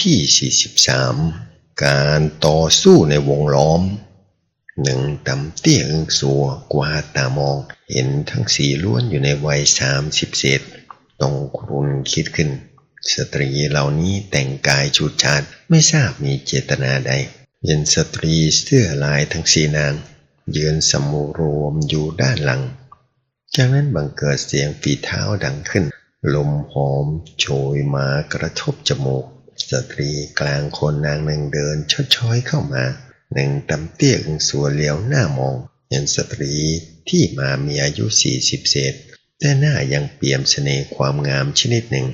ที่ 43 การต่อสู้ในวงล้อมหนึ่งตำเตี้ยอึงสัวกวาตามอง เห็นทั้งสี่ล้วนอยู่ในวัยสามสิบเศษต้องครุนคิดขึ้น สตรีเหล่านี้แต่งกายชูดชาดไม่ทราบมีเจตนาใดเห็นสตรีเสื้อลายทั้งสี่นางยืนสำรวมอยู่ด้านหลัง จากนั้นบังเกิดเสียงฝีเท้าดังขึ้น ลมหอมโชยมากระทบจมูก สตรีกลางคนนางหนึ่งเดินชดช้อยเข้ามา หนึ่งตำเตี้ยอึงสัวเลี้ยวหน้ามองเห็นสตรีที่มามีอายุสี่สิบเศษ แต่หน้ายังเปี่ยมเสน่ห์ความงามชนิดหนึ่ง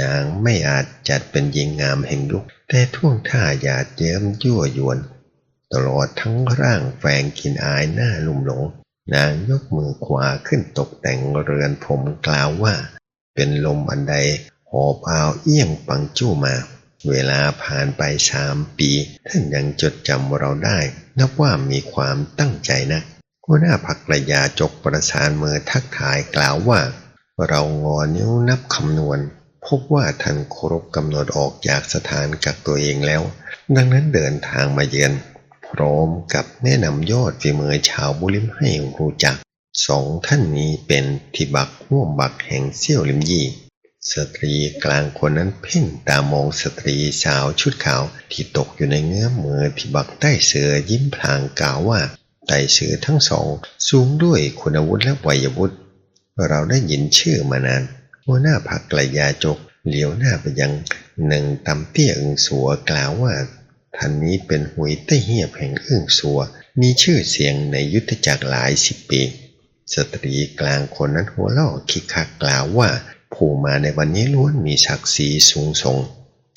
นางไม่อาจจัดเป็นหญิงงามแห่งยุค แต่ท่วงท่าหยาดเยิ้มยั่วยวน ตลอดทั้งร่างแฝงกินอายหน้าลุ่มหลง นางยกมือขวาขึ้นตกแต่งเรือนผมกล่าวว่า เป็นลมอันใดหอบเอาเอี้ยงปังจู้มา เวลาผ่านไปสามปี ท่านยังจดจำเราได้ นับว่ามีความตั้งใจนะหัวหน้าพักระยาจกประสานมือทักทายกล่าวว่า เรางอนิ้วนับคำนวณ พบว่าท่านครบกำหนดออกจากสถานกักตัวเองแล้ว ดังนั้นเดินทางมาเยือนพร้อมกับแนะนำยอดฝีมือชาวบุริมให้รู้จักสองท่านนี้เป็นทิบักห่วมบักแห่งเซี่ยวลิมยี่ สตรีกลางคนนั้นเพ่งตามองสตรีสาวชุดขาวที่ตกอยู่ในเงื้อมมือที่บักใต้เสือยิ้มพลางกล่าวว่าไต้เสือทั้งสอง สูงด้วยคุณวุฒิและวัยวุฒิเราได้ยินชื่อมานานหัวหน้าพักกระยาจกเหลียวหน้าไปยังหนึ่งตำเตี้ยอึงสัวกล่าวว่าท่านนี้เป็นหุยเต้เหียบแห่งอึ้งสัว มีชื่อเสียงในยุทธจักรหลายสิบปี สตรีกลางคนนั้นหัวล่อคิกคักกล่าวว่า ผู้มาในวันนี้ล้วนมีศักดิ์ศรีสูงส่ง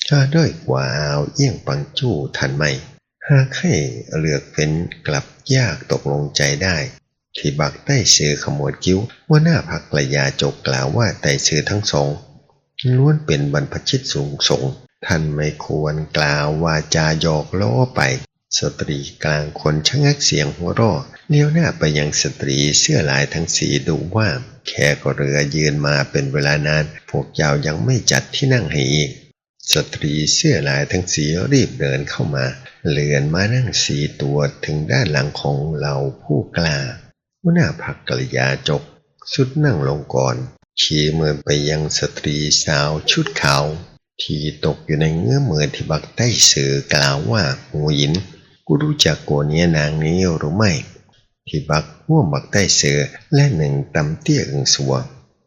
ถ้าด้อยกว่าเอาเอี้ยงปังจู้ทันไม่ หากให้เลือกเป็นกลับยากตกลงใจได้ ที่บักได้ซื้อขโมยกิ้วว่าหน้าพักระยาจกกล่าวว่าไต่ซื้อทั้งสองล้วนเป็นบรรพชิตสูงส่งท่านไม่ควรกล่าวว่าจาหยอกล้อไป สตรีกลางคนชะงักเสียงหัวเราะเลี้ยวหน้าไปยังสตรีเสื้อลายทั้งสีดูว่าแค่กเรือยืนมาเป็นเวลานาน พวกเจ้ายังไม่จัดที่นั่งให้อีก สตรีเสื้อลายทั้งสีรีบเดินเข้ามา เลือนมานั่งสีตัวถึงด้านหลังของเราผู้กล้าหัวหน้าพักกริยาจก สุดนั่งลงก่อนชี้มือไปยังสตรีสาวชุดขาวที่ตกอยู่ในเงื้อมือที่บักใต้เสือกล่าวว่าหูยิน กูรู้จักโกเนียนางนี้หรือไม่ ที่บักห่วมบักใต้เสือและหนึ่งตำเตี้ยอึงสัว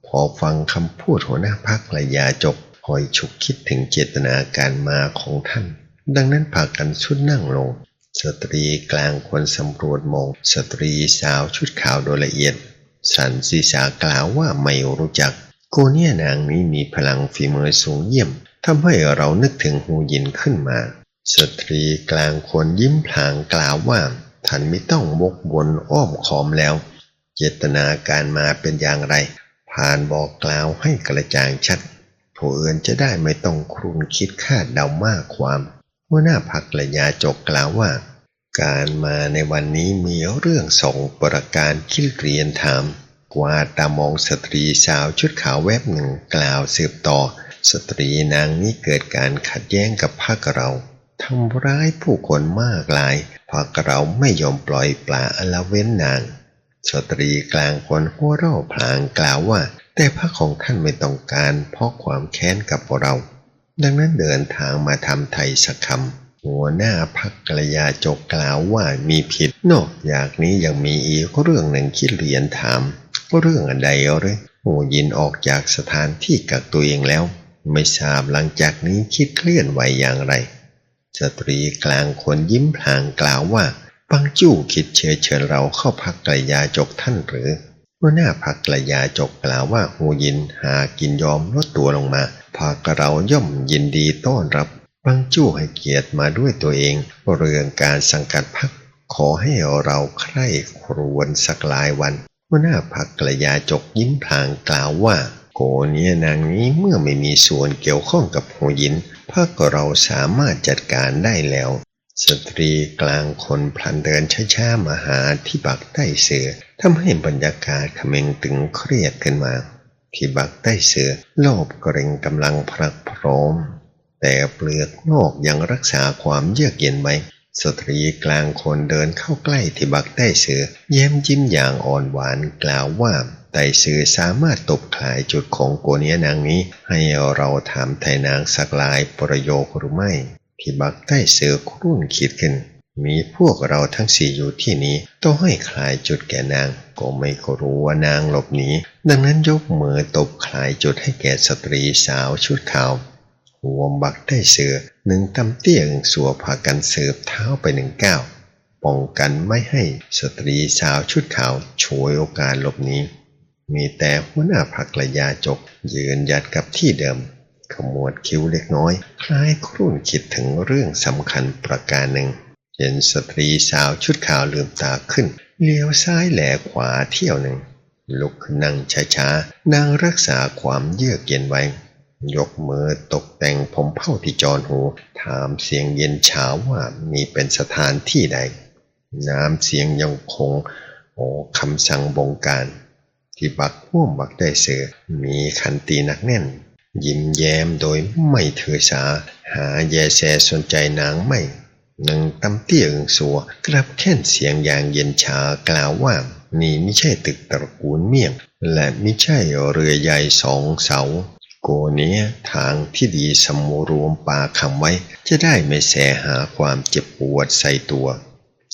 พอฟังคำพูดหัวหน้าพักระยาจบคอยฉุกคิดถึงเจตนาการมาของท่าน ดังนั้นพากันชุดนั่งลง สตรีกลางควรสำรวจมองสตรีสาวชุดขาวโดยละเอียด สันศีษากล่าวว่าไม่รู้จักโกเนียนางนี้มีพลังฝีมือสูงเยี่ยมทำให้เรานึกถึงหูยินขึ้นมา สตรีกลางคนยิ้มพลางกล่าวว่าท่านไม่ต้องวกวนอ้อมขอมแล้ว เจตนาการมาเป็นอย่างไร ผ่านบอกกล่าวให้กระจ่างชัดผู้อื่นจะได้ไม่ต้องครุนคิดคาดเดามากความหัวหน้าพักระยาจกกล่าวว่า การมาในวันนี้มีเรื่องส่งประการคิดเรียนถามกว่าตามองสตรีสาวชุดขาวแวบหนึ่งกล่าวสืบต่อ สตรีนางนี้เกิดการขัดแย้งกับพรรคเรา ทำร้ายผู้คนมากหลายพรรคเราไม่ยอมปล่อยปลาอละเว้นนางสตรีกลางคนหัวเราะพลางกล่าวว่า แต่พระของท่านไม่ต้องการเพราะความแค้นกับเรา ดังนั้นเดินทางมาทำไทยสักคำหัวหน้าพักกระยาจกกล่าวว่ามีผิด นอกจากนี้ยังมีอีกเรื่องหนึ่งคิดเรียนถามเรื่องอันใดหรือหูยินออกจากสถานที่กักตัวเองแล้ว ไม่ทราบหลังจากนี้คิดเคลื่อนไหวอย่างไร สตรีกลางคนยิ้มพลางกล่าวว่าปังจู้คิดเชิญเชิญเราเข้าพักกระยาจกท่านหรือหัวหน้าพักกระยาจกกล่าวว่าหูยินหากินยอมลดตัวลงมาพากเราย่อมยินดีต้อนรับปังจู้ให้เกียรติมาด้วยตัวเอง เรื่องการสังกัดพักขอให้เราใคร่ครวญสักหลายวันหัวหน้าพักกระยาจกยิ้มพลางกล่าวว่าโกเนียนางนี้เมื่อไม่มีส่วนเกี่ยวข้องกับหูยิน พักเราสามารถจัดการได้แล้ว สตรีกลางคนพลันเดินช้าๆมาหาที่บักใต้เสือทำให้บรรยากาศเขม็งตึงเครียดขึ้นมา ที่บักใต้เสือโลบเกรงกำลังพรักพร้อม แต่เปลือกนอกยังรักษาความเยือกเย็นไว้สตรีกลางคนเดินเข้าใกล้ที่บักใต้เสือแย้มยิ้มอย่างอ่อนหวานกล่าวว่า ไต้เสือสามารถตบคลายจุดของโกเนียนางนี้ ให้เราถามไทยนางสักลายประโยคหรือไม่ ที่บักใต้เสือครุ่นคิดขึ้น มีพวกเราทั้งสี่อยู่ที่นี้ ต้องให้คลายจุดแก่นาง ก็ไม่รู้ว่านางหลบหนีดังนั้นยกมือตบคลายจุดให้แก่สตรีสาวชุดขาวหัวบักได้เสือหนึ่งตำเตี้ยงสัวพากันเสืบเท้าไปหนึ่งก้าวป้องกันไม่ให้สตรีสาวชุดขาวช่วยโอกาสหลบหนี มีแต่หัวหน้าผักระยาจก ยืนยัดกับที่เดิม ขมวดคิ้วเล็กน้อย คล้ายครุ่นคิดถึงเรื่องสำคัญประการหนึ่ง เห็นสตรีสาวชุดขาวลืมตาขึ้น เลี้ยวซ้ายแหลขวาเที่ยวหนึ่ง ลุกนั่งช้าๆนางรักษาความเยือกเย็นไว้ ยกมือตกแต่งผมเผ้าที่จอนหู ถามเสียงเย็นเช้าว่ามีเป็นสถานที่ใด น้ำเสียงยังคงโอคำสั่งบงการ ที่บักห่วมบักได้เสือมีขันตีหนักแน่น ยิ้มแย้มโดยไม่ถือสา หาแยแสสนใจนางไม่หนึ่งตำเตี้ยอึงสัวกลับแค่นเสียงอย่างเย็นชากล่าวว่านี่ไม่ใช่ตึกตระกูลเมี่ยง และไม่ใช่เรือใหญ่สองเสา โกเนี้ยทางที่ดีสมรวมปาคำไว้ จะได้ไม่แสหาความเจ็บปวดใส่ตัว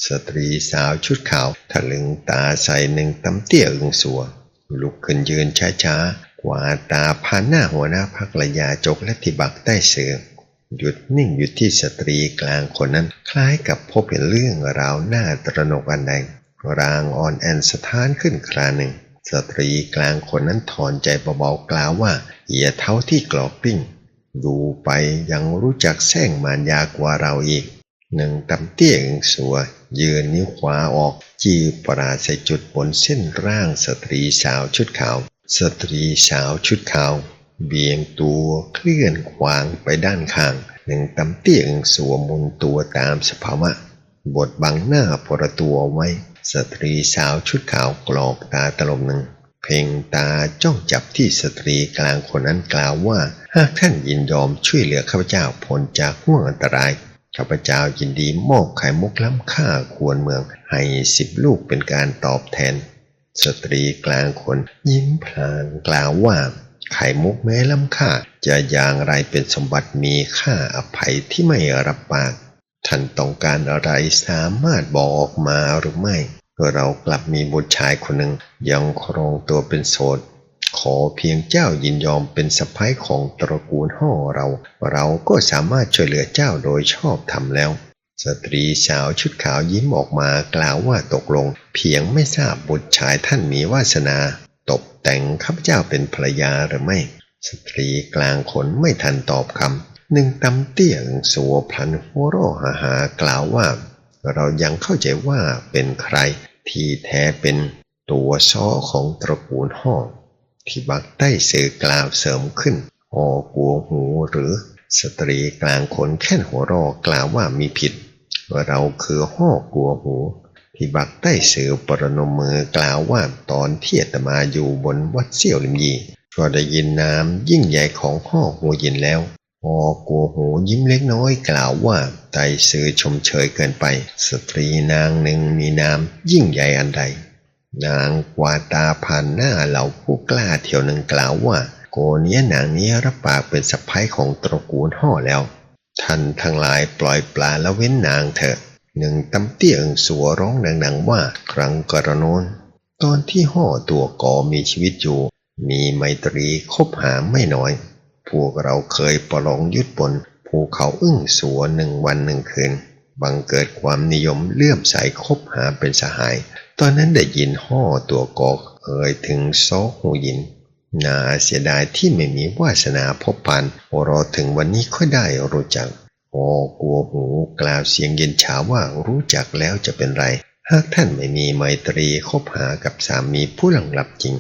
สตรีสาวชุดขาวทะลึงตาใส่หนึ่งตำเตี้ยอึงสัว ลุกขึ้นยืนช้าๆกวาดตาผ่านหน้าหัวหน้าพักระยาจกและทิบักใต้เสือหยุดนิ่งอยู่ที่สตรีกลางคนนั้น คล้ายกับพบเห็นเรื่องราวหน้าตระหนกอันใดรางอ่อนแอนสถานขึ้นคราหนึ่ง สตรีกลางคนนั้นถอนใจเบาๆกล่าวว่าอย่เท้าที่กรอกปิ้ง ดูไปยังรู้จักแซงมารยากว่าเราอีก หนึ่งตำเตี้ยงสัว ยืนนิ้วขวาออกจีปราดใส่จุดบนเส้นร่างสตรีสาวชุดขาว สตรีสาวชุดขาว เบี่ยงตัวเคลื่อนขวางไปด้านข้าง หนึ่งตำเตี้ยงสวมมุนตัวตามสภาวะ บทบังหน้าพรตัวไว้ สตรีสาวชุดขาวกรอกตาตลมหนึ่ง เพ่งตาจ้องจับที่สตรีกลางคนนั้นกล่าวว่า หากท่านยินยอมช่วยเหลือข้าพเจ้าพ้นจากห่วงอันตราย ข้าพเจ้ายินดีมอบไข่มุกล้ำค่าควรเมืองให้สิบลูกเป็นการตอบแทน สตรีกลางคนยิ้มพลางกล่าวว่าไข่มุกแม้ล้ำค่า จะอย่างไรเป็นสมบัติมีค่าอภัยที่ไม่รับปาก ท่านต้องการอะไรสามารถบอกออกมาหรือไม่เรากลับมีบุตรชายคนหนึ่งยังครองตัวเป็นโสด เพียงเจ้ายินยอมเป็นสะพ้ายของตระกูลห่อเรา เราก็สามารถช่วยเหลือเจ้าโดยชอบธรรมแล้ว สตรีสาวชุดขาวยิ้มออกมากล่าวว่าตกลง เพียงไม่ทราบบุตรชายท่านมีวาสนาตบแต่งข้าพเจ้าเป็นภรรยาหรือไม่ สตรีกลางคนไม่ทันตอบคำหนึ่งตำเตี้ยงสัวพลันหัวเร่อหาหากล่าวว่า เรายังเข้าใจว่าเป็นใครที่แท้เป็นตัวซ้อของตระกูลห่อง ที่บักได้เสือกล่าวเสริมขึ้นหอกัวหูหรือสตรีกลางคนแค่นหัวรอกล่าวว่ามีผิด ว่าเราคือห่อกัวหูที่บักได้เสือปรนมมือกล่าวว่าตอนที่อาตมาอยู่บนวัดเสี่ยวลิมยีก็ได้ยินนามยิ่งใหญ่ของห่อหัวยินแล้วหอกัวหูยิ้มเล็กน้อยกล่าวว่าไต่สื่อชมเชยเกินไป สตรีนางหนึ่งมีนามยิ่งใหญ่อันใด นางกวาตาผ่านหน้าเหล่าผู้กล้าเที่ยวหนึ่งกล่าวว่า โกเนี้ยนางเนี้รับปากเป็นสะพ้ายของตระกูลห่อแล้ว ท่านทั้งหลายปล่อยปลาและเว้นนางเถอะหนึ่งตำเตี้ยงสัวร้องดังๆว่าครั้งกระโน้นตอนที่ห่อตัวกอมีชีวิตอยู่ มีไมตรีคบหาไม่น้อย พวกเราเคยประลองยึดบนภูเขาอึ้งสัวหนึ่งวันหนึ่งคืน บังเกิดความนิยมเลื่อมใสคบหาเป็นสหาย ตอนนั้นได้ยินห่อตัวกอกเอ่ยถึงโซหูยิน น่าเสียดายที่ไม่มีวาสนาพบปันรอถึงวันนี้ค่อยได้รู้จักโอ้กลัวหูกล่าวเสียงเย็นฉาว่ารู้จักแล้วจะเป็นไร หากท่านไม่มีไมตรีคบหากับสามีผู้หลังลับจริง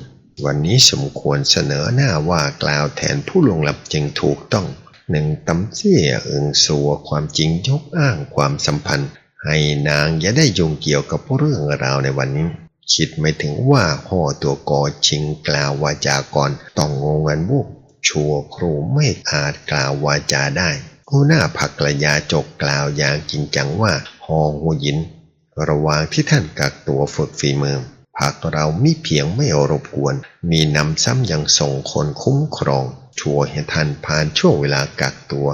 วันนี้สมควรเสนอหน้าว่ากล่าวแทนผู้หลงลับจริงถูกต้องหนึ่งตำเสียอึงสัวความจริงยกอ้างความสัมพันธ์ ให้นางอย่าได้ยุ่งเกี่ยวกับเรื่องราวในวันนี้ คิดไม่ถึงว่าห่อตัวกอชิงกล่าววาจากรต้องงงงันวุบชัวครูไม่อาจกล่าววาจาได้หัวหน้าผักกระยาจกกล่าวอย่างจริงจังว่าฮองหัวยิน ระหว่างที่ท่านกักตัวฝึกฝีมือผักเรามิเพียงไม่รบกวน มีนำซ้ำยังส่งคนคุ้มครอง ช่วยให้ท่านผ่านช่วงเวลากักตัว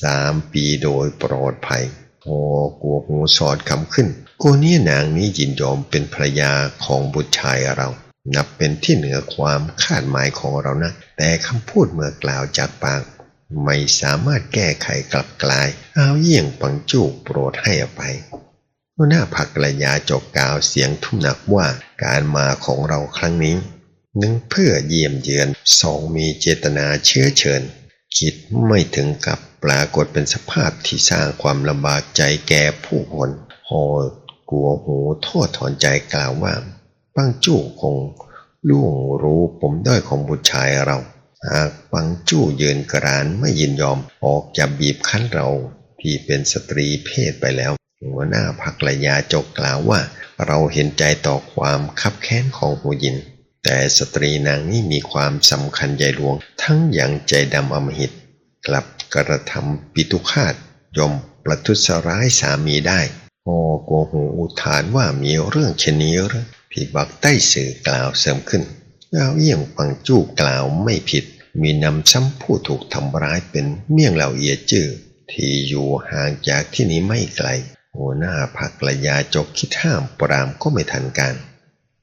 สามปีโดยปลอดภัย พอกลัวหูสอดคำขึ้นโกเนี้นางนี้ยินยอมเป็นภรรยาของบุตรชายเรา นับเป็นที่เหนือความคาดหมายของเรานะ แต่คำพูดเมื่อกล่าวจากปาก ไม่สามารถแก้ไขกลับกลาย เอาเยี่ยงปังจูกโปรดให้อภัยหัวหน้าผักกระยาจกกล่าวเสียงทุ่มหนักว่าการมาของเราครั้งนี้หนึ่งเพื่อเยี่ยมเยือนสองมีเจตนาเชื้อเชิญ คิดไม่ถึงกับ ปรากฏเป็นสภาพที่สร้างความลำบากใจแก่ผู้คนพอกลัวหูโทษถอนใจกล่าวว่าปังจู้คงล่วงรู้ผมด้อยของบุตรชายเรา หากปังจู้ยืนกรานไม่ยินยอมออกจะบีบคั้นเราที่เป็นสตรีเพศไปแล้ว หัวหน้าพักระยาจกกล่าวว่า เราเห็นใจต่อความคับแค้นของหูยินแต่สตรีนางนี้มีความสำคัญใหญ่หลวง ทั้งอย่างใจดำอมหิต กลับ กระทำปิตุคาตยอมประทุษร้ายสามีได้พ่อโกหูอุทานว่ามีเรื่องเช่นนี้หรือพี่บักใต้สื่อกล่าวเสริมขึ้นเอาเยี่ยงปังจู้กล่าวไม่ผิด มีนำซ้ำผู้ถูกทำร้ายเป็นเมี่ยงเหล่าเอียจื้อที่อยู่ห่างจากที่นี้ไม่ไกล หัวหน้าผักระยาจกคิดห้ามปรามก็ไม่ทันการ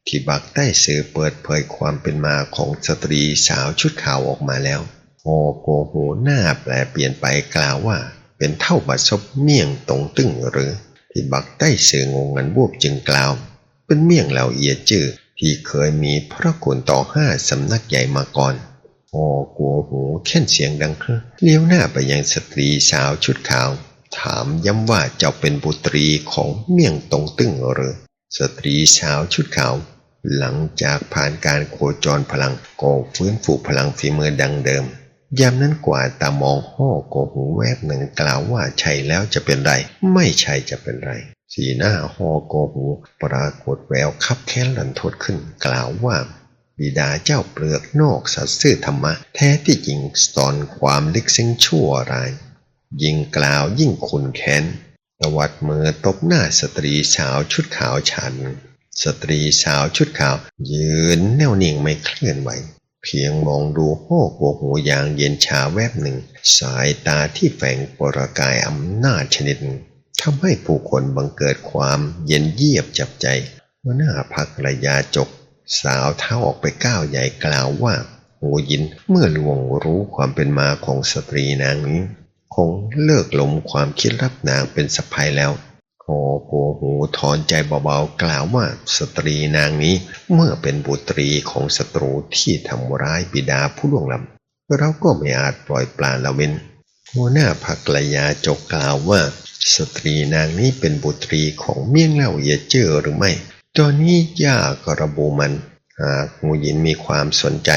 ที่บักใต้สื่อเปิดเผยความเป็นมาของสตรีสาวชุดขาวออกมาแล้ว โอโกหูหน้าแปลเปลี่ยนไปกล่าวว่า เป็นเท่าบัดซบเมี่ยงตรงตึ้งหรือ ที่บักใต้เสืองงงันบวบจึงกล่าว เป็นเมี่ยงเหล่าเอียจื้อที่เคยมีพระคุณต่อห้าสำนักใหญ่มาก่อนโอ้กัวหูแค่นเสียงดังขึ้นเลี้ยวหน้าไปยังสตรีสาวชุดขาว ถามย้ำว่าเจ้าเป็นบุตรีของเมี่ยงตรงตึ้งหรือ สตรีสาวชุดขาวหลังจากผ่านการโคจรพลังก็ฟื้นฟูพลังฝีมือดังเดิม ยามนั้นกว่าตามองห่อโกหูแวบหนึ่งกล่าวว่าใช่แล้วจะเป็นไร ไม่ใช่จะเป็นไร สีหน้าห่อโกหูปรากฏแววคับแค้นหลันทดขึ้น กล่าวว่า บิดาเจ้าเปลือกนอกสัตว์ซื่อธรรมะ แท้ที่จริงสอนความลึกซึ้งชั่วร้าย ยิ่งกล่าวยิ่งขุนแค้นตวัดมือตบหน้าสตรีสาวชุดขาวฉัน สตรีสาวชุดขาว ยืนแน่วนิ่งไม่เคลื่อนไหว เพียงมองดูโอ้โกหูอย่างเย็นชาแวบหนึ่ง สายตาที่แฝงปรกายอำนาจชนิดทำให้ผู้คนบังเกิดความเย็นเยียบจับใจหัวหน้าพักระยาจก สาวเท้าออกไปก้าวใหญ่กล่าวว่าหูยินเมื่อลวงรู้ความเป็นมาของสตรีนางนี้ คงเลิกหลมความคิดรับนางเป็นสะพายแล้ว คอโกหูถอนใจเบาๆกล่าวว่าสตรีนางนี้เมื่อเป็นบุตรีของศัตรูที่ทำร้ายบิดาผู้ล่วงล้ำเราก็ไม่อาจปล่อยปลาละเว้นหัวหน้าพักระยาจกกล่าวว่า สตรีนางนี้เป็นบุตรีของเมี่ยงเล่าเยเจอหรือไม่ ตอนนี้ย่ากระบุมันหากงูหยินมีความสนใจ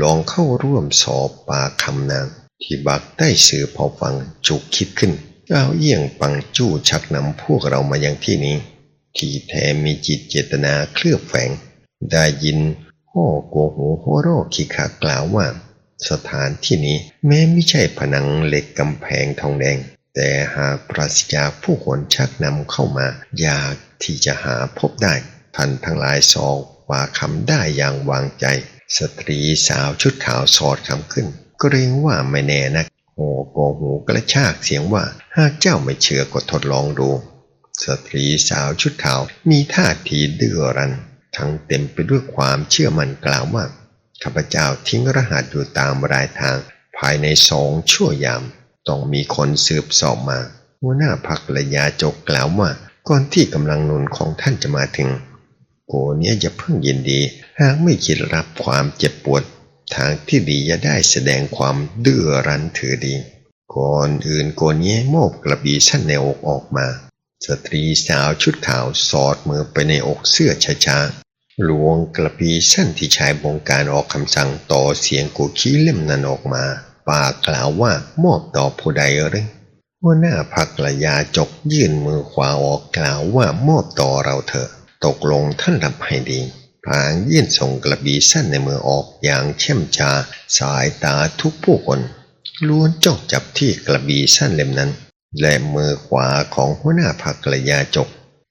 ลองเข้าร่วมสอบปากคำนาง ที่บักได้สื่อพอฟังจุกคิดขึ้น เอาเยี่ยงปังจู้ชักนำพวกเรามายังที่นี้ ที่แท้มีจิตเจตนาเคลือบแฝง ได้ยินห่อโกหูหัวโรคขีขากล่าวว่า สถานที่นี้แม้ไม่ใช่ผนังเหล็กกำแพงทองแดง แต่หากปราศจากผู้คนชักนำเข้ามายากที่จะหาพบได้ท่านทั้งหลายสอบว่าคำได้อย่างวางใจ สตรีสาวชุดขาวสอดคำขึ้น เกรงว่าไม่แน่นะ โอโกหูกระชากเสียงว่าหากเจ้าไม่เชื่อก็ทดลองดู สตรีสาวชุดขาวมีท่าทีดื้อรั้นทั้งเต็มไปด้วยความเชื่อมั่นกล่าวว่าข้าพเจ้าทิ้งรหัสอยู่ตามรายทาง ภายในสองชั่วยาม ต้องมีคนสืบสอบมา หัวหน้าพักระยาจกกล่าวว่าก่อนที่กำลังนุนของท่านจะมาถึงโกเนี้ยจะเพิ่งยินดี หากไม่คิดรับความเจ็บปวด ทางที่ดีจะได้แสดงความดื้อรั้นถือดี ก่อนอื่นโกเนี้โมบกระบี่ชั้นในอกออกมา สตรีสาวชุดขาวสอดมือไปในอกเสื้อช้าๆหลวงกระบี่ชั้นที่ชายบงการออกคำสั่งต่อเสียงกูขี้เล่มนั้นออกมาปากกล่าวว่ามอบต่อผู้ใดหรือหัวหน้าพักระยาจกยื่นมือขวาออกกล่าวว่ามอบต่อเราเถอะ ตกลงท่านรับให้ดี พลางยื่นส่งกระบี่สั้นในมือออกอย่างเข้มชาสายตาทุกผู้คนล้วนจ้องจับที่กระบี่สั้นเล่มนั้น และมือขวาของหัวหน้าพักกระยาจก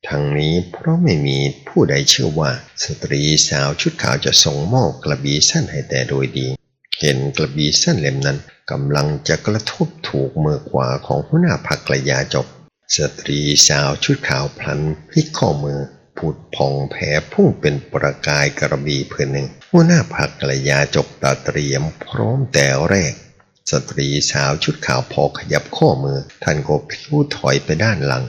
ทั้งนี้เพราะไม่มีผู้ใดเชื่อว่า สตรีสาวชุดขาวจะส่งมอบกระบี่สั้นให้แต่โดยดี เห็นกระบี่สั้นเล่มนั้นกำลังจะกระทบถูกมือขวาของหัวหน้าพักระยาจกสตรีสาวชุดขาวพลันพลิกข้อมือ ผุดพองแผลพุ่งเป็นประกายกระบี่ผืนหนึ่งหัวหน้าพักกระยาจกตาเตรียมพร้อมแต่แรก สตรีสาวชุดขาวพอขยับข้อมือ ท่านก็พลิ้วถอยไปด้านหลัง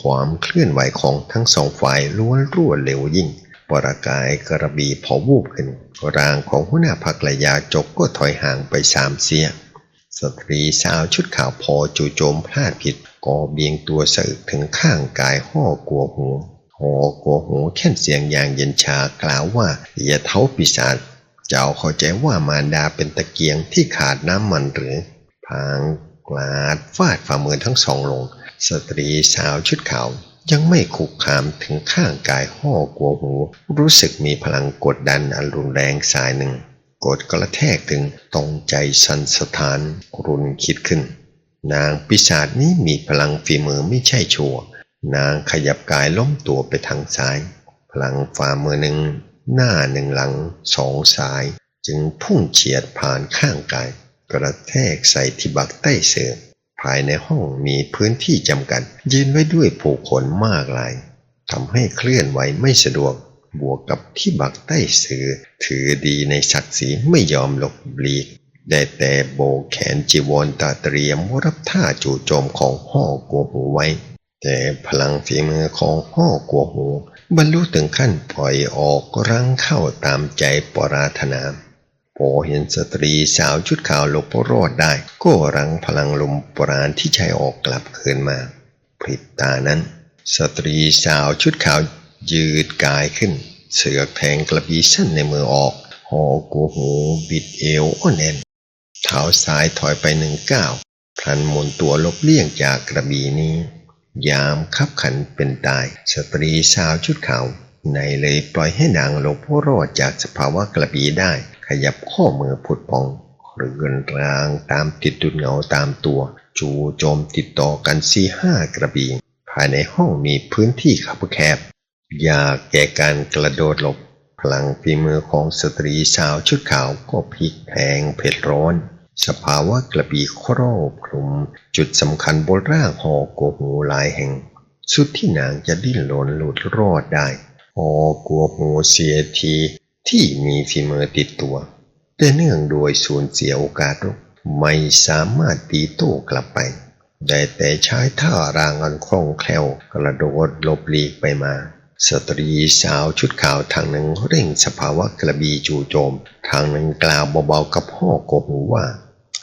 ความเคลื่อนไหวของทั้งสองฝ่ายล้วนรวดเร็วยิ่ง ประกายกระบีพอวูบขึ้นร่างของหัวหน้าพักกระยาจกก็ถอยห่างไปสามเสียสตรีสาวชุดขาวพอจู่โจมพลาดผิดก็เบียงตัวสะอึกถึงข้างกายห่อกลัวหู หอกัวหูแค่นเสียงอย่างเย็นชากล่าวว่าอย่าเท้าปีศาจเจ้าเข้าใจว่ามารดาเป็นตะเกียงที่ขาดน้ำมันหรือพางกลาดฟาดฝ่ามือทั้งสองลง สตรีสาวชุดขาวยังไม่คุกคามถึงข้างกายห่อกัวหู รู้สึกมีพลังกดดันอันรุนแรงสายหนึ่ง กดกระแทกถึงตรงใจสันสถานรุนคิดขึ้น นางปีศาจนี้มีพลังฝีมือไม่ใช่ชัว นางขยับกายล้มตัวไปทางซ้าย พลังฝ่ามือหนึ่ง หน้าหนึ่งหลังสองสาย จึงพุ่งเฉียดผ่านข้างกาย กระแทกใส่ที่บักใต้เสือภายในห้องมีพื้นที่จำกัดยืนไว้ด้วยผู้คนมากหลายทำให้เคลื่อนไหวไม่สะดวก บวกกับที่บักใต้เสือถือดีในศักดิ์ศรีไม่ยอมหลบหลีก ได้แต่โบกแขนจีวรตาเตรียมรับท่าจู่โจมของห่อกัวหูไว้ แต่พลังฝีมือของห่อกัวหูบรรลุถึงขั้นปล่อยออกรังเข้าตามใจปราถนาพอเห็นสตรีสาวชุดขาวหลบรอดได้ ก็รังพลังลมปราณที่ใช้ออกกลับคืนมาพริบตานั้น สตรีสาวชุดขาวยืดกายขึ้น เสือกแทงกระบี่สั้นในมือออกหอกูหูบิดเอวอ้อนแอนเท้าซ้ายถอยไปหนึ่งก้าวพลันหมุนตัวลบเลี่ยงจากกระบี่นี้ ยามคับขันเป็นตาย สตรีสาวชุดขาวในเลยปล่อยให้นางหลบรอดจากสภาวะกระบีได้ ขยับข้อมือผุดพองเรือนรางตามติดดุดเงาตามตัว จูโจมติดต่อกันสี่ห้ากระบี่ภายในห้องมีพื้นที่ขับแคบยากแก่การกระโดดหลบ พลังฝีมือของสตรีสาวชุดขาวก็พลิกแพงเผ็ดร้อน สภาวะกระบี่ครอบคลุม จุดสำคัญบนร่างหอโกหูหลายแห่ง สุดที่นางจะดิ้นรนหลุดรอดได้หอกัวหูเสียทีที่มีฝีมือติดตัว แต่เนื่องโดยสูญเสียโอกาสไม่สามารถตีโต้กลับไป ได้แต่ใช้ท่ารางอันคล่องแคล่วกระโดดหลบหลีกไปมาสตรีสาวชุดขาวทางหนึ่งเร่งสภาวะกระบีจู่โจม ทางหนึ่งกล่าวเบาๆกับพ่อโกหูว่า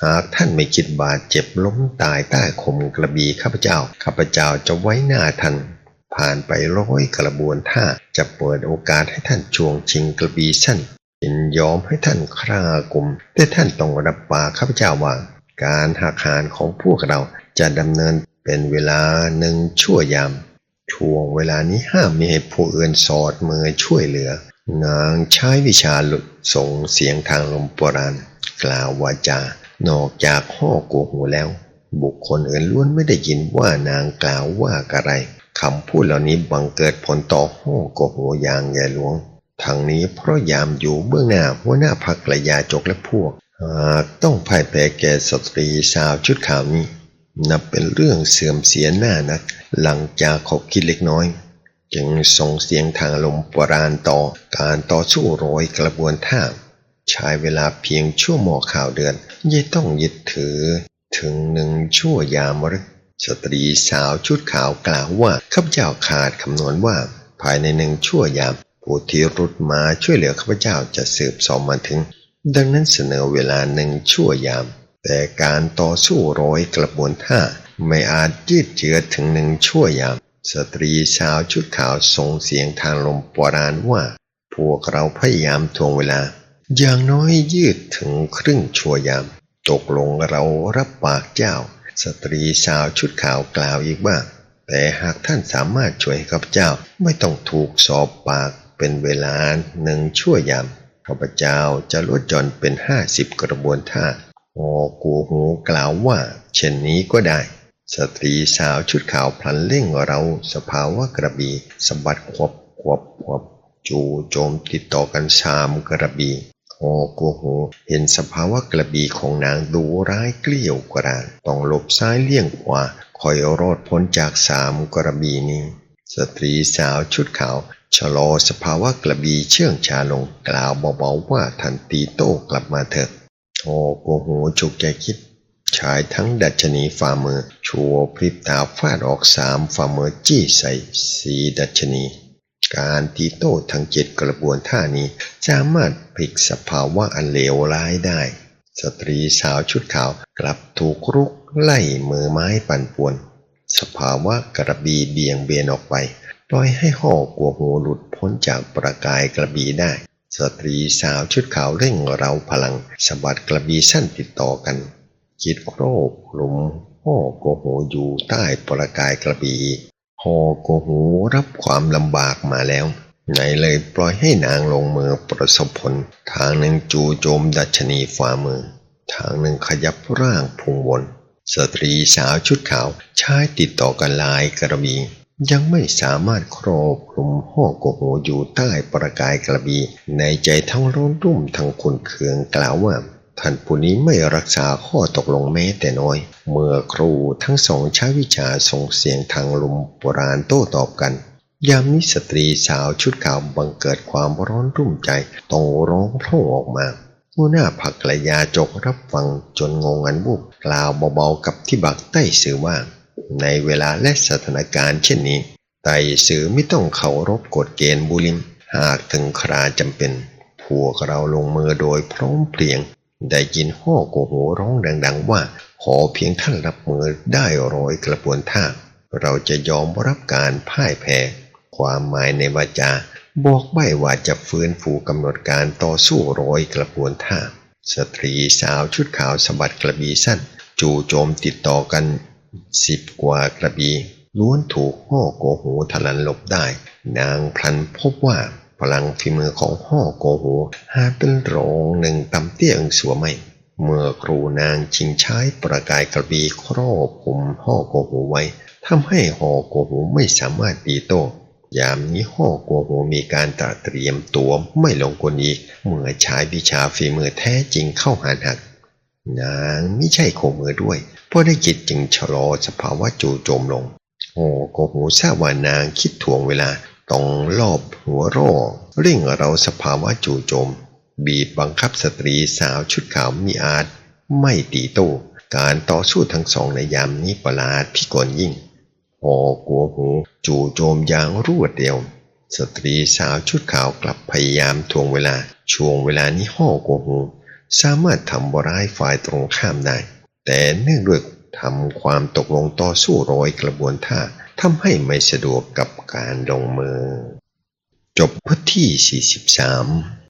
หากท่านไม่คิดบาดเจ็บล้มตายใต้คมกระบีข้าพเจ้า ข้าพเจ้าจะไว้หน้าท่านผ่านไปร้อยกระบวนท่าจะเปิดโอกาสให้ท่านช่วงชิงกระบีสั้นยินยอมให้ท่านคร่ากลุ่มแต่ท่านต้องรับปากข้าพเจ้าว่า การหักหานของพวกเราจะดำเนินเป็นเวลาหนึ่งชั่วยามช่วงเวลานี้ห้ามมีให้ผู้อื่นสอดมือช่วยเหลือ นางใช้วิชาหลุดส่งเสียงทางลมโบราณกล่าววาจา นอกจากห่อกูหูแล้ว บุคคลอื่นล้วนไม่ได้ยินว่านางกล่าวว่าอะไรคำพูดเหล่านี้บังเกิดผลต่อห่อกูหูอย่างใหญ่หลวงทางนี้เพราะยามอยู่เบื้องหน้าหัวหน้าพักกระยาจกและพวกหากต้องพ่ายแพ้แก่สตรีสาวชุดขาวนี้ นับเป็นเรื่องเสื่อมเสียหน้านัก หลังจากขบคิดเล็กน้อย จึงส่งเสียงทางลมปราณต่อการต่อสู้โรยกระบวนท่า ใช้เวลาเพียงชั่วโมงข่าวเดือนยี่ต้องยึดถือ ถึงหนึ่งชั่วยามรึกสตรีสาวชุดขาวกล่าวว่าข้าพเจ้าขาดคำนวณว่า ภายในหนึ่งชั่วยาม ผู้ที่รุดมาช่วยเหลือข้าพเจ้าจะสืบสอบมาถึง ดังนั้นเสนอเวลาหนึ่งชั่วยาม แต่การต่อสู้ร้อยกระบวนท่าไม่อาจยืดเยื้อถึงหนึ่งชั่วยาม สตรีสาวชุดขาวส่งเสียงทางลมปราณว่า พวกเราพยายามทวงเวลา อย่างน้อยยืดถึงครึ่งชั่วยาม ตกลงเรารับปากเจ้า สตรีสาวชุดขาวกล่าวอีกว่าแต่หากท่านสามารถช่วยข้าพเจ้าไม่ต้องถูกสอบปากเป็นเวลาหนึ่งชั่วยามข้าพเจ้าจะลดจนเป็นห้าสิบกระบวนท่าโอกูหูกล่าวว่า เช่นนี้ก็ได้ สตรีสาวชุดขาวพลันเร่งเราสภาวะกระบี่สะบัดควบควบควบ จูโจมติดต่อกันสามกระบี่ โอกูหูเห็นสภาวะกระบี่ของนางดูร้ายเกลี้ยวกราดต้องหลบซ้ายเลี่ยงขวาคอยรอดพ้นจากสามกระบี่นี้ สตรีสาวชุดขาวชะลอสภาวะกระบี่เชื่องชาลงกล่าวเบาๆว่าทันตีโต้กลับมาเถอะโอ้โกหูฉุกใจคิด ชายทั้งดัชนีฝ่ามือชัวพริบตาฟาดออกสามฝ่ามือจี้ใส่สีดัชนี การตีโต้ทั้งเจ็ดกระบวนท่านี้สามารถพลิกสภาวะอันเลวร้ายได้ สตรีสาวชุดขาวกลับถูกรุกไล่มือไม้ปั่นป่วน สภาวะกระบีเบี่ยงเบนออกไป ปล่อยให้ห่อกัวหูหลุดพ้นจากประกายกระบีได้ สตรีสาวชุดขาวเร่งเราพลังสะบัดกระบีสั้นติดต่อกันจิตโครบหลุมห่อกัวหูอยู่ใต้ประกายกระบี ห่อกัวหูรับความลำบากมาแล้วไหนเลยปล่อยให้นางลงมือประสบผล ทางหนึ่งจูโจมดัชนีฝ่ามือ ทางหนึ่งขยับร่างพุงวน สตรีสาวชุดขาวใช้ติดต่อกันหลายกระบี่ยังไม่สามารถครอบคลุมห่อโกโหอยู่ใต้ประกายกระบี่ในใจทั้งร้อนรุ่มทั้งขุนเคืองกล่าวว่า ท่านผู้นี้ไม่รักษาข้อตกลงแม้แต่น้อย เมื่อครูทั้งสองใช้วิชาส่งเสียงทางลมโบราณโต้ตอบกัน ยามนี้สตรีสาวชุดขาวบังเกิดความร้อนรุ่มใจต้องร้องพร่ออกมาหัวหน้าผักกระยาจกรับฟังจนงงงันบุบกล่าวเบาๆกับที่บักใต้สื่อว่า ในเวลาและสถานการณ์เช่นนี้ไต่สื่อไม่ต้องเคารพกฎเกณฑ์บุริมหากถึงคราจำเป็น พวกเราลงมือโดยพร้อมเพรียง ได้ยินห่อโกโหร้องดัง ๆ ว่าขอเพียงท่านรับมือได้ร้อยกระบวนท่า เราจะยอมรับการพ่ายแพ้ความหมายในวาจา บอกใบ้ว่าจะฟื้นฟูกำหนดการต่อสู้ร้อยกระบวนท่า สตรีสาวชุดขาวสะบัดกระบี่สั้น จู่โจมติดต่อกันสิบกว่ากระบี่ล้วนถูกห่อโกหูทะลันหลบได้ นางพลันพบว่า พลังฝีมือของห่อโกหูหาเป็นโรงหนึ่งตำเตี้ยงสัวไม่ เมื่อครูนางชิงใช้ประกายกระบีครอบคุมห่อโกหูไว้ทำให้ห่อโกหูไม่สามารถตีโต้ยามนี้ห่อกัวหูมีการตระเตรียมตัวไม่ลงกลอีก เมื่อใช้วิชาฝีมือแท้จริงเข้าหาหัก นางไม่ใช่โคมือด้วยเพราะได้จิตจึงชะลอสภาวะจู่โจมลงโอ้โกหูทราบว่านางคิดถ่วงเวลา ต้องรอบหัวโร่เร่งเราสภาวะจู่โจม บีบบังคับสตรีสาวชุดขาวมีอาจไม่ตีโต้การต่อสู้ทั้งสองในยามนี้ประหลาดพิกลยิ่งพอกัวหูจู่โจมอย่างรวดเร็วสตรีสาวชุดขาวกลับพยายามทวงเวลาช่วงเวลานี้ห่อกัวหูสามารถทำร้ายฝ่ายตรงข้ามได้ แต่เนื่องด้วยทำความตกลงต่อสู้รอยกระบวนท่า ทำให้ไม่สะดวกกับการลงมือ จบพทที่ 43